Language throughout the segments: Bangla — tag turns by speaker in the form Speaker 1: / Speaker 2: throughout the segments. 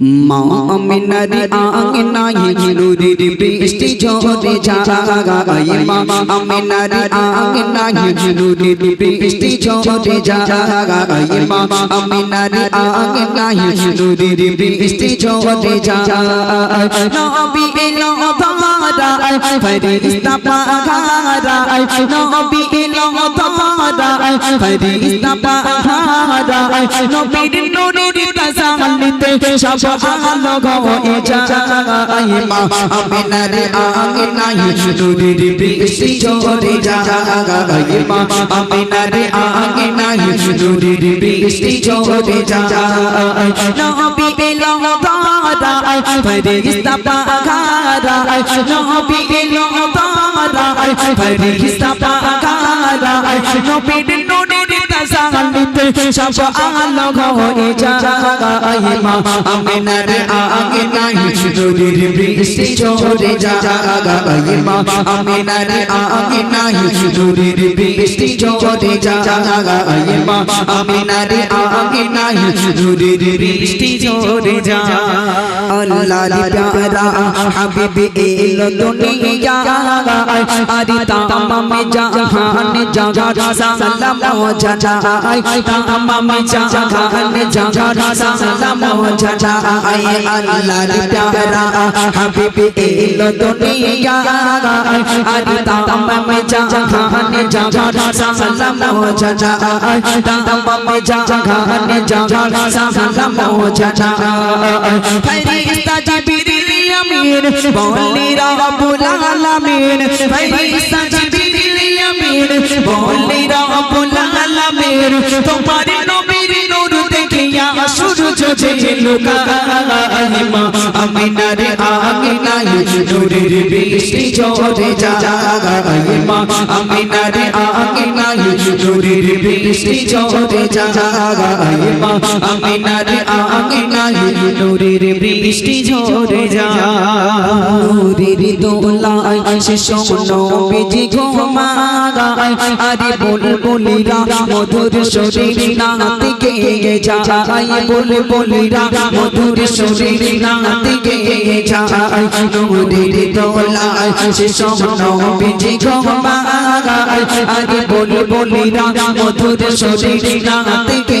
Speaker 1: মা আমিনার আঙনায় নুরির বৃষ্টি ঝরে যায় মা আমিনার আঙনায় নুরির বৃষ্টি ঝরে যায় মা আমিনার ধারায় ফরিস্তা পাহারায় নবী এলো ধারায় ফরিস্তা পাহারায় নবীর নুরির তাসাল্লিতে সব আলো হয়ে যায় মা। আমিনার আঙনায় নুরির বৃষ্টি ঝরে যায় মা। আমিনার আঙনায় নুরির বৃষ্টি ঝরে যায় নবী এলো ধারায় ফরিস্তা পাহারায় নবী এলো ধারায় ফরিস্তা পাহারায় নবীর নুরির তাসাল্লিতে সব আলো হয়ে যায় মা। আমিনার আঙনায় নুরির বৃষ্টি ঝরে যায় মা। আমিনার আঙনায় নুরির বৃষ্টি ঝরে যায় মা। আমিনার আঙনায় নুরির বৃষ্টি ঝরে যায় আল্লাহর প্যারা, হাবিব এলো দুনিয়া। আরে তামাম জাহান জাগার সালাম জানাই তামাম জাহান জাগার সালাম জানাই আল্লাহর প্যারা হাবিব এলো দুনিয়া আরে তামাম জাহান জাগার সালাম জানাই তামাম জাহান জাগার সালাম জানাই ফরিস্তা জিবরিল আমিন বলি রাব্বুল আলামিন ফরিস্তা জিবরিল তোমার নবীর নূর দেখিয়া সূর্য যে লুকায় মা আমিনার আমিনায় নূরের বৃষ্টি ঝরে যায় মা আমিনার আমিনায় নূরের বৃষ্টি ঝরে যায় মা আমিনায় নূরের বৃষ্টি ঝরে যায়। নূরের দোলায় সে সোনো বিজি ঘুমাগায়। আরে বল বলিরা মধুর শরীর নাতে গে যায়। বল বলিরা মধুর শরীর নাতে গে যায়। নূরের দোলায় সে সোনো বিজি ঘুমাগায়। আরে বল বলিরা মধুর শরীর নাতে গে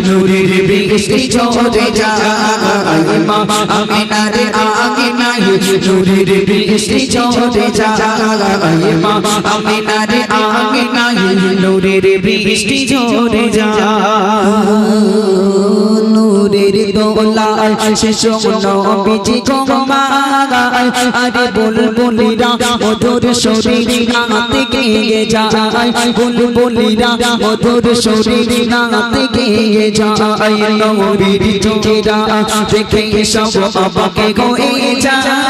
Speaker 1: নূরের বৃষ্টি ঝরে যায় মা আমিনার আঙিনায় নূরের বৃষ্টি ঝরে যায় মা আমিনার আঙিনায় নূরের বৃষ্টি ঝরে যায় নূরের দোলায় শেষ নবীজি বিজি ঘুমাগায় আরে বল বলিরা মধুর শরীর নাতে গিয়ে যায়। বল বলিরা মধুর শরীর নাতে গিয়ে যায়। নবীর চোখেরা দেখে সব অবাকে হয়ে যায়।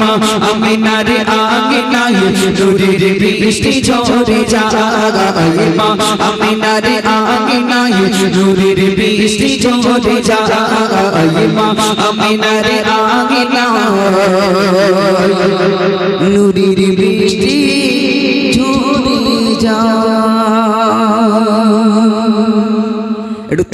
Speaker 1: মা আমি নারে আমিনার আঙিনায় নূরের বৃষ্টি ঝরে যায় মা আমি নারে আমিনার আঙিনায় নূরের বৃষ্টি ঝরে যায় মা, আমিনার আঙিনায় নূরের বৃষ্টি ঝরে যায়। একটু